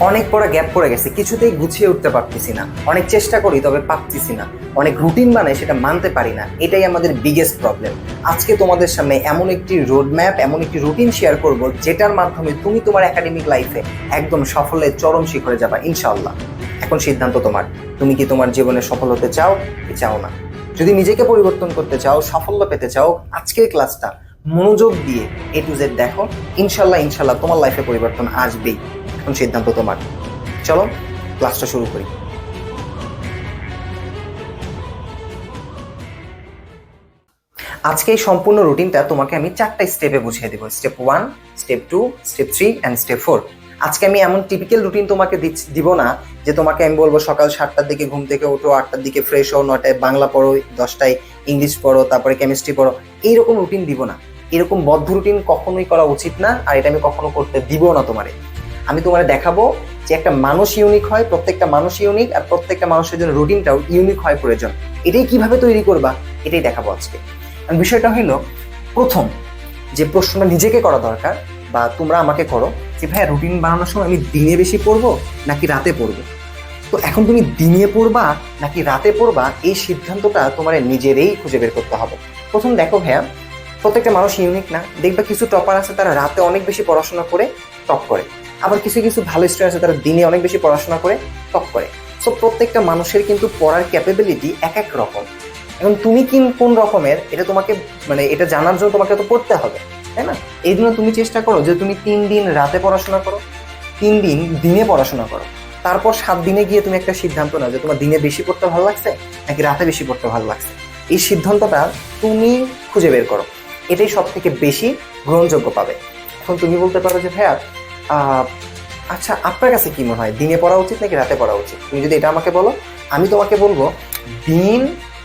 অনেক বড় গ্যাপ পড়ে গেছে, কিছুতেই গুছিয়ে উঠতে পারতেছি না। অনেক চেষ্টা করি, তবে পারতেছি না। অনেক রুটিন মানে সেটা মানতে পারি না। এটাই আমাদের বিগেস্ট প্রবলেম আজকে তোমাদের সামনে এমন একটি রোড ম্যাপ এমন একটি রুটিন শেয়ার করব, যেটার মাধ্যমে তুমি তোমার একাডেমিক লাইফে একদম সফলের চরম শিখরে যাবা, ইনশাআল্লাহ। এখন সিদ্ধান্ত তোমার। তুমি কি তোমার জীবনে সফল হতে চাও? কি চাও না। যদি নিজেকে পরিবর্তন করতে চাও, সাফল্য পেতে চাও, আজকের ক্লাসটা মনোযোগ দিয়ে এ টু জেড দেখো। ইনশাল্লাহ ইনশাল্লাহ তোমার লাইফে পরিবর্তন আসবেই। এখন সিদ্ধান্ত তোমার। চলো ক্লাসটা শুরু করি। আজকে এই সম্পূর্ণ রুটিনটা তোমাকে আমি চারটা স্টেপে বুঝিয়ে দেবো। Step one step two step three and step four আজকে আমি এমন টিপিক্যাল রুটিন তোমাকে দিব না যে তোমাকে আমি বলব সকাল সাতটার দিকে ঘুম থেকে ওঠো আটটার দিকে ফ্রেশ হও নটায় বাংলা পড়ো, দশটায় ইংলিশ পড়ো, তারপরে কেমিস্ট্রি পড়ো। এইরকম রুটিন দিব না। এরকম বদ্ধ রুটিন কখনোই করা উচিত না, আর এটা আমি কখনো করতে দিব না তোমারে। আমি তোমারে দেখাবো যে একটা মানুষ ইউনিক হয়, প্রত্যেকটা মানুষ ইউনিক আর প্রত্যেকটা মানুষের জন্য রুটিনটাও ইউনিক হয় প্রয়োজন। এটাই কীভাবে তৈরি করবা? এটাই দেখাবো আজকে। বিষয়টা হলো প্রথম যে প্রশ্নটা নিজেকে করা দরকার বা তোমরা আমাকে করো যে, ভাইয়া রুটিন বানানোর সময় আমি দিনে বেশি পড়ব নাকি রাতে পড়ব? তো এখন তুমি দিনে পড়বা নাকি রাতে পড়বা, এই সিদ্ধান্তটা তোমার নিজেরই খুঁজে বের করতে হবে। প্রথম দেখো ভাইয়া, প্রত্যেকটা মানুষ ইউনিক না। দেখবা কিছু টপার আছে, তারা রাতে অনেক বেশি পড়াশোনা করে টপ করে। আবার কিছু কিছু ভালো স্টুডেন্ট আছে তারা দিনে অনেক বেশি পড়াশোনা করে টপ করে। সো প্রত্যেকটা মানুষের কিন্তু পড়ার ক্যাপাবিলিটি এক এক রকম। এখন তুমি কি কোন রকমের এটা তোমাকে মানে এটা জানার জন্য তোমাকে তো পড়তে হবে তাই না? এই জন্য তুমি চেষ্টা করো যে তুমি তিন দিন রাতে পড়াশোনা করো তিন দিন দিনে পড়াশোনা করো। তারপর সাত দিনে গিয়ে তুমি একটা সিদ্ধান্ত নাও যে তোমার দিনে বেশি পড়তে ভালো লাগছে নাকি রাতে বেশি পড়তে ভালো লাগছে। এই সিদ্ধান্তটা তুমি খুঁজে বের করো। এটাই সব থেকে বেশি গ্রহণযোগ্য পাবে। এখন তুমি বলতে পারো যে ভাইয়া আহ, আচ্ছা আপনার কাছে কি মনে হয়? দিনে পড়া উচিত নাকি রাতে পড়া উচিত? তুমি যদি এটা আমাকে বলো, আমি তোমাকে বলব, দিন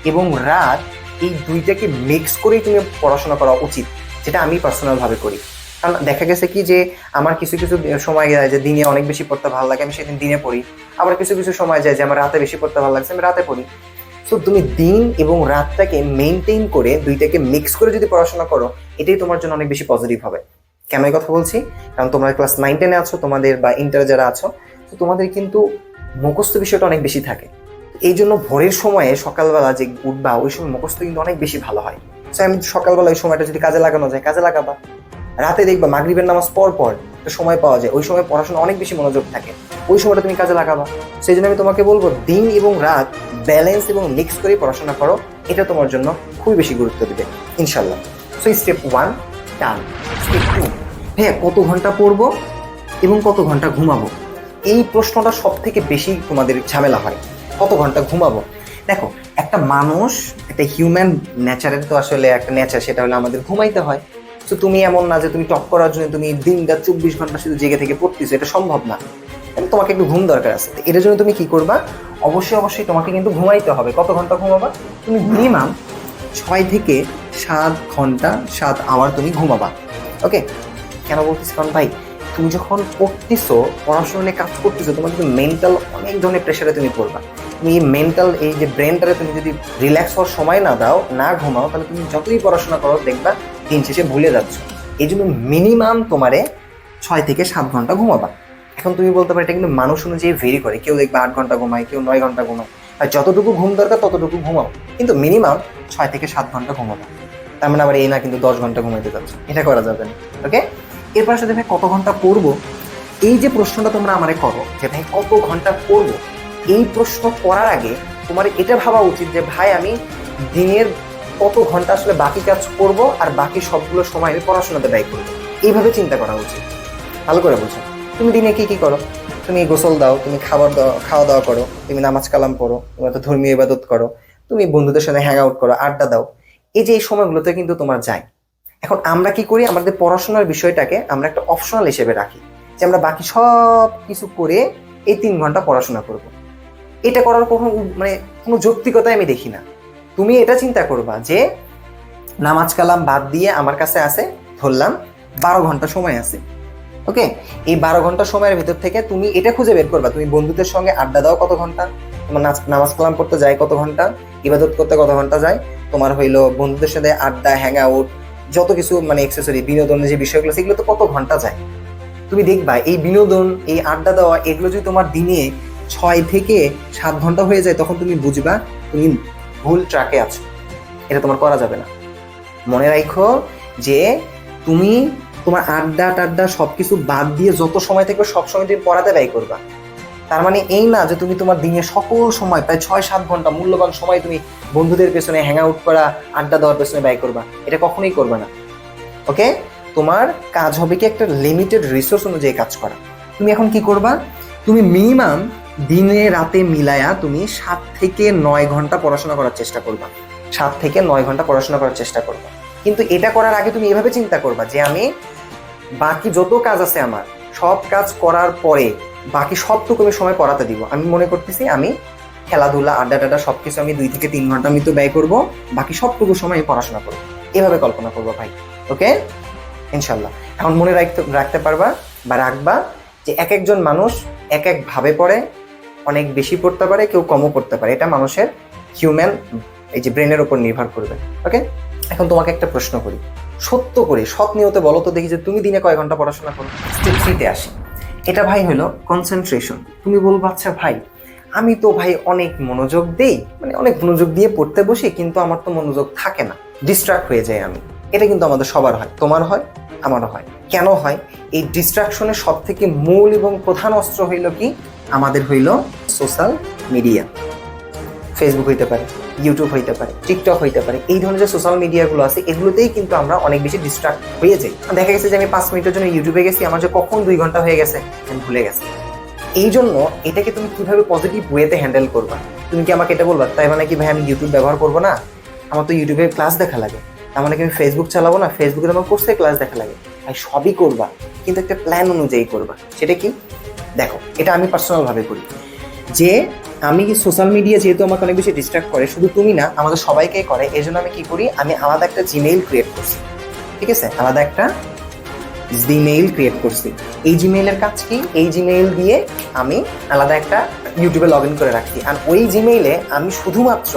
এবং রাত এই দুইটাকে মিক্স করেই তুমি পড়াশোনা করা উচিত, যেটা আমি পার্সোনালভাবে করি। কারণ দেখা গেছে কি যে, আমার কিছু কিছু সময় যায় যে দিনে অনেক বেশি পড়তে ভালো লাগে, আমি সেদিন দিনে পড়ি। আবার কিছু কিছু সময় যায় যে আমার রাতে বেশি পড়তে ভালো লাগছে, আমি রাতে পড়ি। সো তুমি দিন এবং রাতটাকে মেনটেন করে দুইটাকে মিক্স করে যদি পড়াশোনা করো, এটাই তোমার জন্য অনেক বেশি পজিটিভ হবে। কেন এই কথা বলছি? কারণ তোমরা ক্লাস নাইন টেনে আছো, তোমাদের বা ইন্টার যারা আছো, তো তোমাদের কিন্তু মুখস্থ বিষয়টা অনেক বেশি থাকে। এই জন্য ভোরের সময়ে সকালবেলা যে উঠবা ওই সময় মুখস্থ কিন্তু অনেক বেশি ভালো হয়। সো আমি সকালবেলা ওই সময়টা যদি কাজে লাগানো যায়, কাজে লাগাবা। রাতে দেখবা মাগরিবের নামাজ পর পর একটা সময় পাওয়া যায়, ওই সময় পড়াশোনা অনেক বেশি মনোযোগ থাকে। ওই সময়টা তুমি কাজে লাগাবা। সেই জন্য আমি তোমাকে বলব, দিন এবং রাত ব্যালেন্স এবং মিক্স করে পড়াশোনা করো। এটা তোমার জন্য খুবই বেশি গুরুত্ব দিবে ইনশাল্লাহ so step one done step two হ্যাঁ কত ঘণ্টা পড়ব এবং কত ঘণ্টা ঘুমাবো? এই প্রশ্নটা সব থেকে বেশি তোমাদের ঝামেলা হয়। কত ঘণ্টা ঘুমাবো? দেখো, একটা মানুষ, একটা হিউম্যান নেচারের তো আসলে একটা নেচার সেটা হলে আমাদের ঘুমাইতে হয়। তো তুমি এমন না যে তুমি টপ করার জন্য তুমি দিন রাত চব্বিশ ঘণ্টা শুধু জেগে থেকে পড়তেছো, এটা সম্ভব না। তোমাকে একটু ঘুম দরকার আছে। তো এটার জন্য তুমি কি করবা? অবশ্যই অবশ্যই তোমাকে কিন্তু ঘুমাইতে হবে। কত ঘণ্টা ঘুমাবা? তুমি মিনিমাম ছয় থেকে সাত ঘণ্টা, সাত আওয়ার তুমি ঘুমাবা। ওকে কেন বলতেছি? কারণ ভাই, তুমি যখন পড়তেছো পড়াশোনা নিয়ে কাজ করতেছো, তোমার কিন্তু মেন্টাল অনেক ধরনের প্রেশারে তুমি পড়বা। তুমি এই মেন্টাল এই যে ব্রেনটারে তুমি যদি রিল্যাক্স হওয়ার সময় না দাও, না ঘুমাও, তাহলে তুমি যতই পড়াশোনা করো, দেখবা দিন শেষে ভুলে যাচ্ছ। এই জন্য মিনিমাম তোমারে ছয় থেকে সাত ঘণ্টা ঘুমাবা। এখন তুমি বলতে পারো, এটা কিন্তু মানুষ অনুযায়ী ভেরি করে। কেউ দেখবে আট ঘণ্টা ঘুমায়, কেউ নয় ঘণ্টা ঘুমায়। আর যতটুকু ঘুম দরকার, ততটুকু ঘুমাও। কিন্তু মিনিমাম ছয় থেকে সাত ঘণ্টা ঘুমাবা। তার মানে আবার এই না কিন্তু দশ ঘণ্টা ঘুমাইতে যাচ্ছ। এটা করা যাবে না। ওকে এরপর সাথে ভাই কত ঘণ্টা পড়ব? এই যে প্রশ্নটা তোমরা আমারে করো, যে ভাই কত ঘণ্টা পড়ব? এই প্রশ্ন করার আগে তোমার এটা ভাবা উচিত যে ভাই আমি দিনের কত ঘণ্টা আসলে বাকি কাজ করব আর বাকি সবগুলো সময় আমি পড়াশোনাতে ব্যয় করব? এইভাবে চিন্তা করা উচিত। ভালো করে বুঝো। তুমি দিনে কি কি করো? তুমি গোসল দাও, তুমি খাবার দাও, খাওয়া দাওয়া করো, তুমি নামাজ কালাম পড়ো, তুমি হয়তো ধর্মীয় ইবাদত করো, তুমি বন্ধুদের সাথে হ্যাং আউট করো, আড্ডা দাও। এই যে এই সময়গুলোতে কিন্তু তোমার যায়। এখন আমরা কি করি? আমাদের পড়াশোনার বিষয়টাকে আমরা একটা অপশনাল হিসেবে রাখি। যে আমরা বাকি সব কিছু করে এই তিন ঘণ্টা পড়াশোনা করব। এটা করার কোনো মানে কোনো যৌক্তিকতাই আমি দেখি না। তুমি এটা চিন্তা করবা যে নামাজ কালাম বাদ দিয়ে আমার কাছে আছে, ধরলাম বারো ঘণ্টা সময় আছে। ওকে? এই বারো ঘণ্টা সময়ের ভিতর থেকে তুমি এটা খুঁজে বের করবা। তুমি বন্ধুদের সঙ্গে আড্ডা দাও কত ঘণ্টা? তোমার নামাজ কালাম পড়তে যায় কত ঘণ্টা? ইবাদত করতে কত ঘণ্টা যায়? তোমার হইল বন্ধুদের সাথে আড্ডা হ্যাং আউট যত কিছু মানে এক্সেসরি বিনোদনের যে বিষয়গুলো, সেগুলো তো কত ঘণ্টা যায়? তুমি দেখবা, এই বিনোদন, এই আড্ডা দেওয়া, এগুলো যদি তোমার দিনে ছয় থেকে সাত ঘণ্টা হয়ে যায়, তখন তুমি বুঝবা তুমি ভুল ট্র্যাকে আছো। এটা তোমার করা যাবে না। মনে রাখো যে তুমি তোমার আড্ডা টাড্ডা সবকিছু বাদ দিয়ে যত সময় থাকবে সব সময় তুমি পড়াতে ব্যয় করবা। তার মানে এই না যে তুমি তোমার দিনে সকল সময়, প্রায় ছয়, সাত ঘণ্টা মূল্যবান সময় তুমি বন্ধুদের পেছনে হ্যাং আউট করা, আড্ডা দেওয়ার পেছনে ব্যয় করবা, এটা কখনোই করবে না। ওকে তোমার কাজ হবে কি একটা লিমিটেড রিসোর্স অনুযায়ী কাজ করা। তুমি এখন কি করবা? তুমি মিনিমাম দিনে, রাতে মিলায়া তুমি সাত থেকে নয় ঘণ্টা পড়াশোনা করার চেষ্টা করবা। সাত থেকে নয় ঘণ্টা পড়াশোনা করার চেষ্টা করবা। কিন্তু এটা করার আগে তুমি এভাবে চিন্তা করবা যে আমি বাকি যত কাজ আছে আমার, সব কাজ করার পরে বাকি সবটুকু আমি সময় পড়াতে দিব। আমি মনে করতেছি আমি খেলাধুলা, আড্ডা টাড্ডা সবকিছু আমি দুই থেকে তিন ঘণ্টা আমি তো ব্যয় করব। বাকি সবটুকু সময় আমি পড়াশোনা করব। এভাবে কল্পনা করব ভাই, ওকে? ইনশাল্লাহ এখন মনে রাখতে রাখতে পারবা বা রাখবা যে এক একজন মানুষ এক এক ভাবে পড়ে, অনেক বেশি পড়তে পারে, কেউ কমও পড়তে পারে। এটা মানুষের হিউম্যান এই যে ব্রেনের উপর নির্ভর করবে, ওকে? এখন তোমাকে একটা প্রশ্ন করি। সত্য করে, সৎ নিয়তে বলো তো দেখি যে তুমি দিনে কয় ঘণ্টা পড়াশোনা করো? স্টেপ থ্রিতে আসি। এটা ভাই হলো কনসেন্ট্রেশন তুমি বলব আচ্ছা ভাই, আমি তো ভাই অনেক মনোযোগ দেই মানে অনেক মনোযোগ দিয়ে পড়তে বসি, কিন্তু আমার তো মনোযোগ থাকে না। ডিস্ট্রাক্ট হয়ে যায় আমি। এটা কিন্তু আমাদের সবার হয়। তোমার হয়? আমারও হয়। কেন হয়? এই ডিস্ট্রাকশনের সব থেকে মূল এবং প্রধান অস্ত্র হইল কি? আমাদের হইল সোশ্যাল মিডিয়া ফেসবুক হইতে পারে ইউটিউব হইতে পারে টিকটক হইতে পারে, এই ধরনের যে সোশ্যাল মিডিয়াগুলো আছে, এগুলোতেই কিন্তু আমরা অনেক বেশি ডিস্ট্রাক্ট হয়ে যাই। দেখা গেছে যে আমি পাঁচ মিনিটের জন্য ইউটিউবে গেছি, আমার যে কখন দুই ঘণ্টা হয়ে গেছে, আমি ভুলে গেছি। এই জন্য এটাকে তুমি কীভাবে পজিটিভ ওয়েতে হ্যান্ডেল করবা? তুমি কি আমাকে এটা বলবা? তাই মানে কি ভাই আমি ইউটিউব ব্যবহার করব না? আমার তো ইউটিউবে ক্লাস দেখা লাগে। তার মানে কি আমি ফেসবুক চালাবো না? ফেসবুকে আমার কোর্সে ক্লাস দেখা লাগে। ভাই সবই করবা, কিন্তু একটা প্ল্যান অনুযায়ী করবা। সেটা কি? দেখো, এটা আমি পার্সোনালভাবে করি। যে আমি কি সোশ্যাল মিডিয়া যেহেতু আমাকে অনেক বেশি ডিস্ট্রাক্ট করে, শুধু তুমি না, আমাদের সবাইকেই করে এই জন্য আমি কি করি, আমি আলাদা একটা জিমেইল ক্রিয়েট করছি। ঠিক আছে? আলাদা একটা জিমেইল ক্রিয়েট করছি। এই জিমেইলের কাজ কি? এই জিমেইল দিয়ে আমি আলাদা একটা ইউটিউবে লগ ইন করে রাখছি। আর ওই জিমেইলে আমি শুধুমাত্র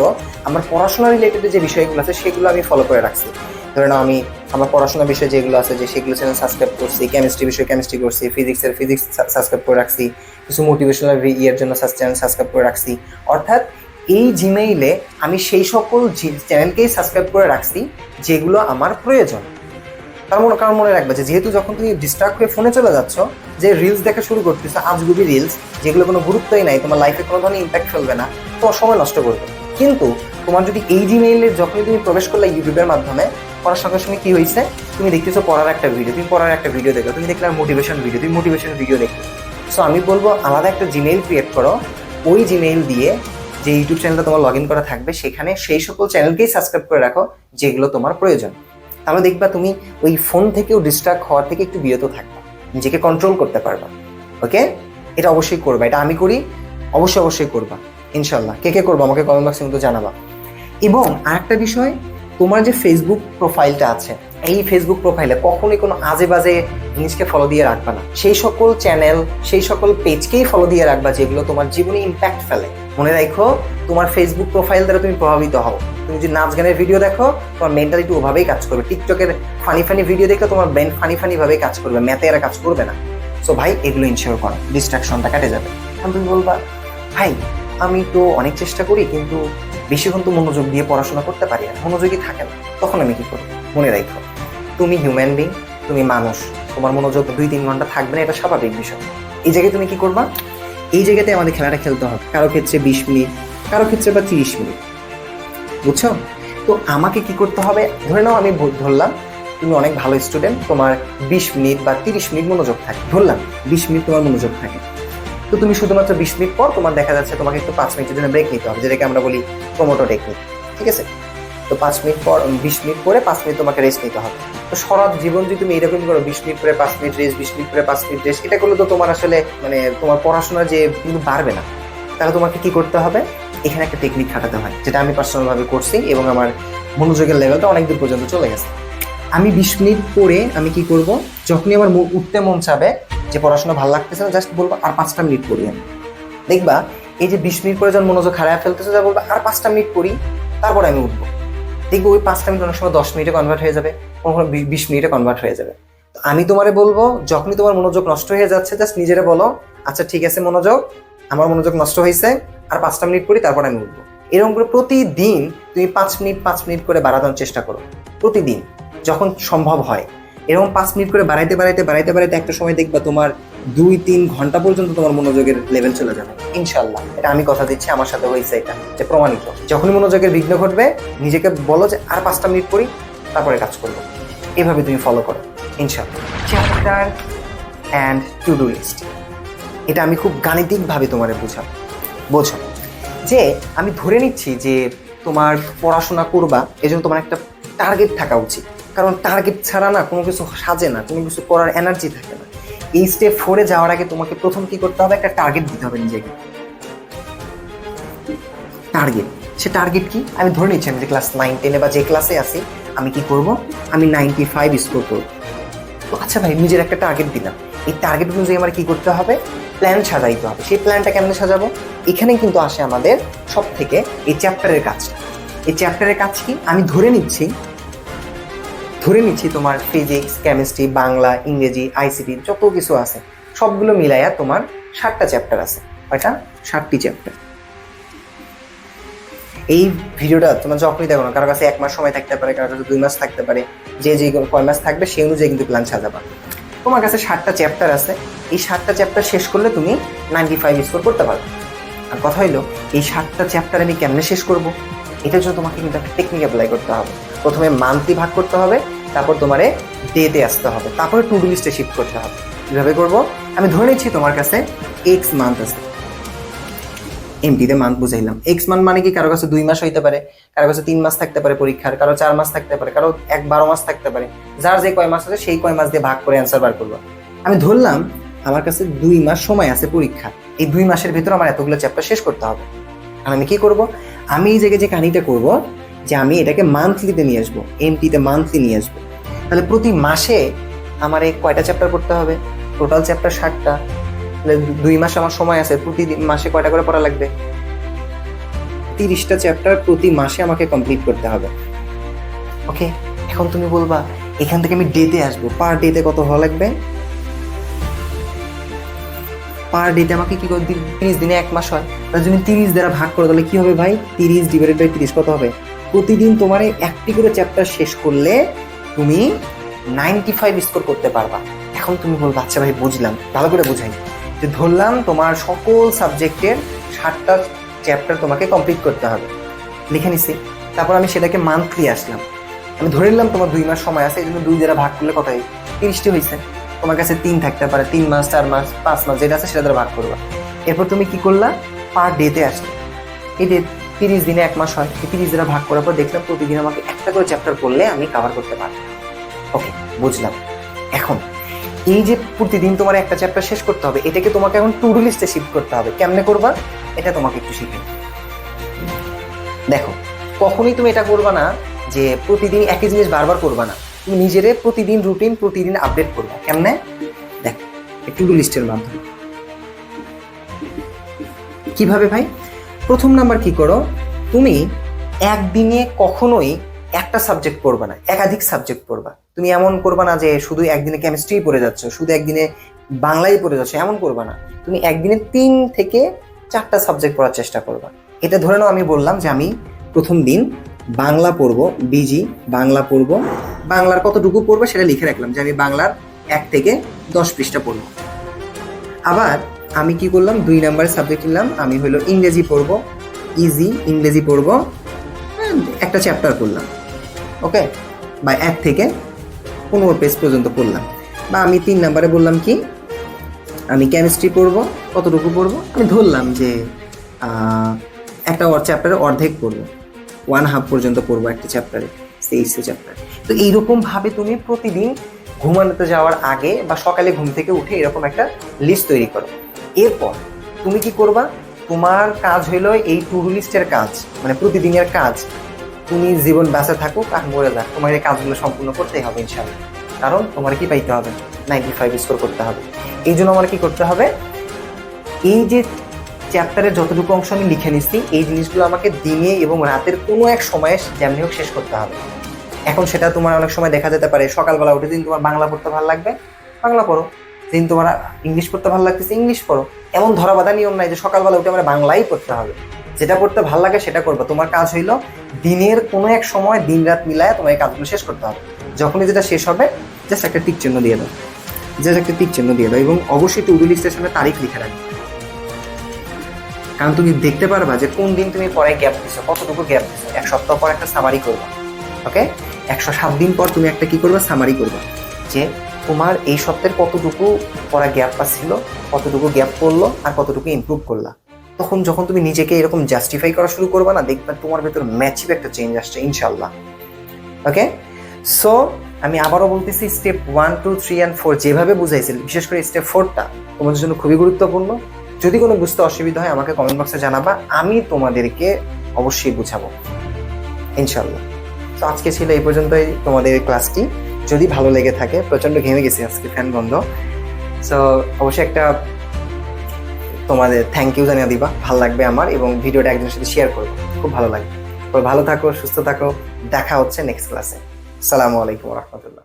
আমার পড়াশোনা রিলেটেড যে বিষয়গুলো আছে, সেগুলো আমি ফলো করে রাখছি। ধরে নাও আমি আমার পড়াশোনা বিষয়ে যেগুলো আছে, যে সেগুলো চ্যানেল সাবস্ক্রাইব করছি কেমিস্ট্রি বিষয়ে কেমিস্ট্রি করছি ফিজিক্সের ফিজিক্স সাবস্ক্রাইব করে রাখছি কিছু মোটিভেশনাল ইয়ের জন্য চ্যানেল সাবস্ক্রাইব করে রাখছি। অর্থাৎ এই জিমেইলে আমি সেই সকল চ্যানেলকেই সাবস্ক্রাইব করে রাখছি, যেগুলো আমার প্রয়োজন। তার মনে কারণ মনে রাখবে যে যেহেতু যখন তুমি ডিস্ট্রাক্ট হয়ে ফোনে চলে যাচ্ছ, যে রিলস দেখা শুরু করতেছো, আজগুবি রিলস যেগুলো কোনো গুরুত্বই নাই, তোমার লাইফে কোনো ধরনের ইম্প্যাক্ট ফেলবে না, তোমার সময় নষ্ট করবে। কিন্তু তোমার যদি এই জিমেইলে যখনই তুমি প্রবেশ করলে ইউটিউবের মাধ্যমে করার সঙ্গে সঙ্গে কি হয়েছে? তুমি দেখতেছো পড়ার একটা ভিডিও তুমি পড়ার একটা ভিডিও দেখো তুমি দেখলে মোটিভেশন ভিডিও তুমি মোটিভেশন ভিডিও দেখো সো আমি বলব, আলাদা একটা জিমেইল ক্রিয়েট করো। ওই জিমেইল দিয়ে যে ইউটিউব চ্যানেলটা তোমার লগ ইন করা থাকবে, সেখানে সেই সকল চ্যানেলকেই সাবস্ক্রাইব করে রাখো, যেগুলো তোমার প্রয়োজন। তাহলে দেখবা তুমি ওই ফোন থেকেও ডিস্ট্রাক্ট হওয়ার থেকে একটু বিরত থাকবা, নিজেকে কন্ট্রোল করতে পারবা। ওকে এটা অবশ্যই করবা। এটা আমি করি, অবশ্যই অবশ্যই করবা। ইনশাল্লাহ কে কে করব আমাকে কমেন্ট বক্সে কিন্তু জানাবা। এবং আরেকটা বিষয়, তোমার যে ফেসবুক প্রোফাইলটা আছে এই ফেসবুক প্রোফাইলে কখনোই কোনো আজে বাজে জিনিসকে ফলো দিয়ে রাখবা না। সেই সকল চ্যানেল সেই সকল পেজকেই ফলো দিয়ে রাখবা যেগুলো তোমার জীবনে ইম্প্যাক্ট ফেলে। মনে রাখো, তোমার ফেসবুক প্রোফাইল দ্বারা তুমি প্রভাবিত হও। তুমি যদি নাচ গানের ভিডিও দেখো, তোমার মেন্টালিটি ওভাবেই কাজ করবে। টিকটকের ফানি ফানি ভিডিও দেখলে তোমার ব্রেন ফানি ফানি ভাবে কাজ করবে। ম্যাথে এরা কাজ করবে না। সো ভাই, এগুলো ইনশিওর করো। ডিস্ট্রাকশনটা কাটে যাবে। এখন তুমি বলবা, ভাই, আমি তো অনেক চেষ্টা করি, কিন্তু বেশিক্ষণ তো মনোযোগ দিয়ে পড়াশোনা করতে পারি না। মনোযোগই থাকে না। তখন আমি কি করব? মনে রাখো। তুমি হিউম্যান বিং তুমি মানুষ। তোমার মনোযোগ দুই তিন ঘণ্টা থাকবে না, এটা স্বাভাবিক বিষয়। এই জায়গায় তুমি কি করবা? এই জায়গাতে আমাদের খেলাটা খেলতে হবে। কারও ক্ষেত্রে বিশ মিনিট, কারও ক্ষেত্রে বা তিরিশ মিনিট। বুঝছ? তো আমাকে কি করতে হবে? ধরে নাও আমি ধরলাম, তুমি অনেক ভালো স্টুডেন্ট তোমার বিশ মিনিট বা তিরিশ মিনিট মনোযোগ থাকে। ধরলাম, বিশ মিনিট তোমার মনোযোগ থাকে। তো তুমি শুধুমাত্র বিশ মিনিট পর তোমার দেখা যাচ্ছে তোমাকে একটু পাঁচ মিনিটের জন্য ব্রেক নিতে হবে, যেটাকে আমরা বলি প্রোমোটো টেকনিক ঠিক আছে? তো পাঁচ মিনিট পর বিশ মিনিট পরে পাঁচ মিনিট তোমাকে রেস্ট নিতে হবে। তো সারা জীবন যদি তুমি এরকম করো, বিশ মিনিট পরে পাঁচ মিনিট রেস্ট বিশ মিনিট পরে পাঁচ মিনিট রেস্ট এটা করলে তো তোমার আসলে মানে তোমার পড়াশোনা যে কিন্তু বাড়বে না। তাহলে তোমাকে কি করতে হবে? এখানে একটা টেকনিক খাটাতে হয়, যেটা আমি পার্সোনালভাবে করছি এবং আমার মনোযোগের লেভেলটা অনেক দূর পর্যন্ত চলে গেছে। আমি বিশ মিনিট পরে আমি কি করব? যখনই আমার উঠতে মন চাবে যে পড়াশোনা ভালো লাগতেছে না জাস্ট বলব, আর পাঁচটা মিনিট পড়ি আমি। দেখবা, এই যে বিশ মিনিট পরে যখন মনোযোগ হারায় ফেলতেছে, যা বলব, আর পাঁচটা মিনিট পড়ি, তারপরে আমি উঠবো। দেখব ওই পাঁচটা মিনিট অনেক সময় দশ মিনিটে কনভার্ট হয়ে যাবে কোনো কোনো বিশ মিনিটে কনভার্ট হয়ে যাবে। তো আমি তোমারে বলব, যখনই তোমার মনোযোগ নষ্ট হয়ে যাচ্ছে জাস্ট নিজেরা বলো আচ্ছা ঠিক আছে মনোযোগ, আমার মনোযোগ নষ্ট হয়েছে আর পাঁচটা মিনিট করি তারপর আমি উঠবো। এরকম করে প্রতিদিন তুমি পাঁচ মিনিট পাঁচ মিনিট করে বাড়ানোর চেষ্টা করো। প্রতিদিন, যখন সম্ভব হয়। এরকম পাঁচ মিনিট করে বাড়াইতে বাড়াইতে বাড়াইতে বাড়াইতে একটা সময় দেখবা তোমার দুই, তিন ঘণ্টা পর্যন্ত তোমার মনোযোগের লেভেল চলে যাবে। ইনশাল্লাহ এটা আমি কথা দিচ্ছি, আমার সাথে হয়েছে এটা, যে প্রমাণিত। যখনই মনোযোগের বিঘ্ন ঘটবে, নিজেকে বলো যে আর পাঁচটা মিনিট পরি তারপরে কাজ করব। এভাবে তুমি ফলো করো ইনশাল্লাহ chapter and to do list এটা আমি খুব গাণিতিকভাবে তোমারে বুঝাবো। বোঝো যে আমি ধরে নিচ্ছি যে তোমার পড়াশোনা করবা, এজন্য তোমার একটা টার্গেট থাকা উচিত। কারণ টার্গেট ছাড়া না কোনো কিছু সাজে না, কোনো কিছু করার এনার্জি থাকে না। এই স্টেপ ফোরে যাওয়ার আগে তোমাকে প্রথম কি করতে হবে? একটা টার্গেট দিতে হবে নিজেকে। টার্গেট সে টার্গেট কি? আমি ধরে নিচ্ছি, আমি যে ক্লাস নাইন টেনে বা যে ক্লাসে আছি, আমি কি করব? আমি নাইনটি ফাইভ স্কোর করব। তো আচ্ছা ভাই, নিজের একটা টার্গেট দিলাম। এই টার্গেট অনুযায়ী আমার কি করতে হবে? প্ল্যান সাজাইতে হবে। সেই প্ল্যানটা কেমনে সাজাবো? এখানে কিন্তু আসে আমাদের সব থেকে এই চ্যাপ্টারের কাজটা। এই চ্যাপ্টারের কাজ কি? আমি ধরে নিচ্ছি ধরে নিচ্ছি তোমার ফিজিক্স কেমিস্ট্রি বাংলা, ইংরেজি আইসিটি যত কিছু আছে, সবগুলো মিলাইয়া তোমার ষাটটা চ্যাপ্টার আছে। কয়টা? ষাটটি চ্যাপ্টার এই ভিডিওটা তোমার যখনই দেখো না, কারও কাছে এক মাস সময় থাকতে পারে, কারও কাছে দুই মাস থাকতে পারে, যে যে কয় মাস থাকবে, সেই অনুযায়ী কিন্তু প্ল্যান সাজাবা। তোমার কাছে ষাটটা চ্যাপ্টার আছে, এই ষাটটা চ্যাপ্টার শেষ করলে তুমি নাইনটি ফাইভ স্কোর করতে পারবে। আর কথা হইল, এই ষাটটা চ্যাপ্টার আমি কেমনে শেষ করব? এটার জন্য তোমাকে কিন্তু একটা টেকনিক অ্যাপ্লাই করতে হবে। প্রথমে মান্থলি ভাগ করতে হবে, তারপর তোমারে ডেতে আসতে হবে। তারপরে টু ডু লিস্টে শিফট করতে হবে। কীভাবে করব? আমি ধরে নিচ্ছি তোমার কাছে এক্স মান্থ আছে। এমটিতে মান্থ বুঝাইলাম। এক্স মান্থ মানে কি? কারও কাছে দুই মাস হইতে পারে, কারও কাছে তিন মাস থাকতে পারে পরীক্ষার, কারও চার মাস থাকতে পারে, কারও এক বারো মাস থাকতে পারে। যার যে কয় মাস আছে, সেই কয় মাস দিয়ে ভাগ করে অ্যান্সার বার করব। আমি ধরলাম আমার কাছে দুই মাস সময় আছে পরীক্ষা। এই দুই মাসের ভিতরে আমার এতগুলো চ্যাপ্টার শেষ করতে হবে। আর আমি কি করব? আমি এই জায়গায় যে কাহিনীটা করব যে আমি এটাকে মান্থলিতে নিয়ে আসব এমটিতে মান্থলি নিয়ে আসব। তাহলে প্রতি মাসে আমার এই কয়টা চ্যাপ্টার করতে হবে? টোটাল চ্যাপ্টার ষাটটা। তাহলে দুই মাস আমার সময় আছে, প্রতি মাসে কয়টা করে পড়া লাগবে? তিরিশটা চ্যাপ্টার প্রতি মাসে আমাকে কমপ্লিট করতে হবে। ওকে এখন তুমি বলবা, এখান থেকে আমি ডেতে আসব। পার ডেতে কত হওয়া লাগবে? পার ডেতে আমাকে কি করে তিরিশ দিনে এক মাস হয়। তাহলে তুমি তিরিশ দ্বারা ভাগ করো, তাহলে কি হবে ভাই? তিরিশ ডিভাইডেড বাই তিরিশ কত হবে? প্রতিদিন তোমার এই একটি করে চ্যাপ্টার শেষ করলে তুমি নাইনটি ফাইভ স্কোর করতে পারবা। এখন তুমি বলবা আচ্ছা ভাই, বুঝলাম। ভালো করে বুঝাই। যে ধরলাম তোমার সকল সাবজেক্টের ষাটটা চ্যাপ্টার তোমাকে কমপ্লিট করতে হবে। লিখে নিছি। তারপর আমি সেটাকে মান্থলি আসলাম। আমি ধরে নিলাম তোমার দুই মাস সময় আছে, এই জন্য দুই দ্বারা ভাগ করলে হয় তিরিশটি হয়েছে তোমার কাছে তিন থাকতে পারে, তিন মাস, চার মাস, পাঁচ মাস, যেটা আছে সেটা দ্বারা ভাগ করবা। এরপর তুমি কি করলা? পার ডেতে আসলে। এই ডে তিরিশ দিনে এক মাস হয়। তিরিশ দিনে ভাগ করার পর দেখলাম প্রতিদিন আমাকে একটা করে চ্যাপ্টার পড়লে আমি কাভার করতে পারব ওকে বুঝলাম। এখন, এই যে প্রতিদিন তোমার একটা চ্যাপ্টার শেষ করতে হবে, এটাকে তোমাকে এখন টু লিস্টে শিফট করতে হবে। কেমনে করবা? এটা তোমাকে একটু শিখে দেখো, কখনোই তুমি এটা করবা না যে প্রতিদিন একই জিনিস বারবার করবা না। তুমি নিজেরে প্রতিদিন রুটিন প্রতিদিন আপডেট করবা। কেমনে? দেখো টু লিস্টের মাধ্যমে। কীভাবে ভাই? প্রথম নাম্বার কি করো? তুমি একদিনে কখনোই একটা সাবজেক্ট পড়বা না, একাধিক সাবজেক্ট পড়বা। তুমি এমন করবা না যে শুধু একদিনে কেমিস্ট্রি পড়ে যাচ্ছ, শুধু একদিনে বাংলাই পড়ে যাচ্ছ, এমন করবা না। তুমি একদিনে তিন থেকে চারটা সাবজেক্ট পড়ার চেষ্টা করবা। এটা ধরে নাও, আমি বললাম যে আমি প্রথম দিন বাংলা পড়ব বিজি বাংলা পড়ব। বাংলার কতটুকু পড়ব সেটা লিখে রাখলাম যে আমি বাংলার এক থেকে দশ পৃষ্ঠা পড়ব। আবার আমি কি করলাম? দুই নাম্বার সাবজেক্ট নিলাম। আমি হলো ইংরেজি পড়ব। ইজি ইংরেজি পড়ব। একটা চ্যাপ্টার পড়লাম। ওকে বা এক থেকে পনেরো পেজ পর্যন্ত পড়লাম। বা আমি তিন নাম্বারে বললাম কি? আমি কেমিস্ট্রি পড়ব, কতটুকু পড়ব? আমি ধরলাম যে একটা চ্যাপ্টারে অর্ধেক পড়ব। ওয়ান হাফ পর্যন্ত পড়ব একটা চ্যাপ্টারে তেইশে চ্যাপ্টার তো এইরকমভাবে তুমি প্রতিদিন ঘুমানোতে যাওয়ার আগে বা সকালে ঘুম থেকে উঠে এরকম একটা লিস্ট তৈরি করো। এরপর তুমি কি করবা? তোমার কাজ হইল এই টু লিস্টের কাজ মানে প্রতিদিনের কাজ। তুমি জীবন বেঁচে থাকুক আর মরে যাক, তোমার এই কাজগুলো সম্পূর্ণ করতেই হবে ইনশাল্লাহ কারণ তোমার কি পাইতে হবে? নাইনটি ফাইভ স্কোর করতে হবে। এই জন্য আমার কি করতে হবে? এই যে চ্যাপ্টারের যতটুকু অংশ আমি লিখে নিচ্ছি এই জিনিসগুলো আমাকে দিনে এবং রাতের কোনো এক সময়ে যেমনি হোক শেষ করতে হবে। এখন সেটা তোমার অনেক সময় দেখা যেতে পারে, সকালবেলা উঠে দিন তোমার বাংলা পড়তে ভালো লাগবে, বাংলা পড়ো। দিন তোমার ইংলিশ পড়তে ভালো লাগতেছে ইংলিশ পড়ো। এমন ধরাবাধা নিয়ম নাই যে সকালবেলা উঠে আমরা বাংলাই পড়তে হবে। যেটা পড়তে ভালো লাগে সেটা করব। তোমার কাজ হইল দিনের কোনো এক সময় দিন রাত মিলায় তোমার এই কাজগুলো শেষ করতে হবে। যখনই যেটা শেষ হবে জাস্ট একটা টিক চিহ্ন দিয়ে দাও। জাস্ট একটা টিক চিহ্ন দিয়ে দাও এবং অবশ্যই টু ডু লিস্টের সামনে তারিখ লিখে রাখবে। কারণ তুমি দেখতে পারবা যে কোন দিন তুমি পরে গ্যাপ দিছো, কতটুকু গ্যাপ দিছো। এক সপ্তাহ পর একটা সামারি করবা ওকে একশো সাত দিন পর তুমি একটা কি করবা? সামারি করবা। যে তোমার এই সপ্তাহের কতটুকু পড়া গ্যাপ ছিল, কতটুকু গ্যাপ পড়ল আর কতটুকু ইমপ্রুভ করলা? তখন যখন তুমি নিজেকে এরকম জাস্টিফাই করা শুরু করবা না, দেখবে তোমার ভেতর ম্যাচিভ একটা চেঞ্জ আসছে ইনশাল্লাহ ওকে সো আমি আবারও বলতেছি step one two three and four যেভাবে বুঝাইছিল, বিশেষ করে স্টেপ ফোরটা তোমাদের জন্য খুবই গুরুত্বপূর্ণ। যদি কোনো বুঝতে অসুবিধা হয়, আমাকে কমেন্ট বক্সে জানাবা, আমি তোমাদেরকে অবশ্যই বুঝাবো। ইনশাল্লাহ তো আজকে ছিল এই পর্যন্তই তোমাদের ক্লাসটি যদি ভালো লেগে থাকে প্রচণ্ড ঘেমে গেছি আজকে, ফ্যান বন্ধ। সো অবশ্যই একটা তোমাদের থ্যাংক ইউ জানিয়ে দিবা, ভালো লাগবে আমার এবং ভিডিওটা একজনের সাথে শেয়ার করব, খুব ভালো লাগবে। ভালো থাকো, সুস্থ থাকো, দেখা হচ্ছে নেক্সট ক্লাসে সালামু আলাইকুম রহমতুল্লাহ।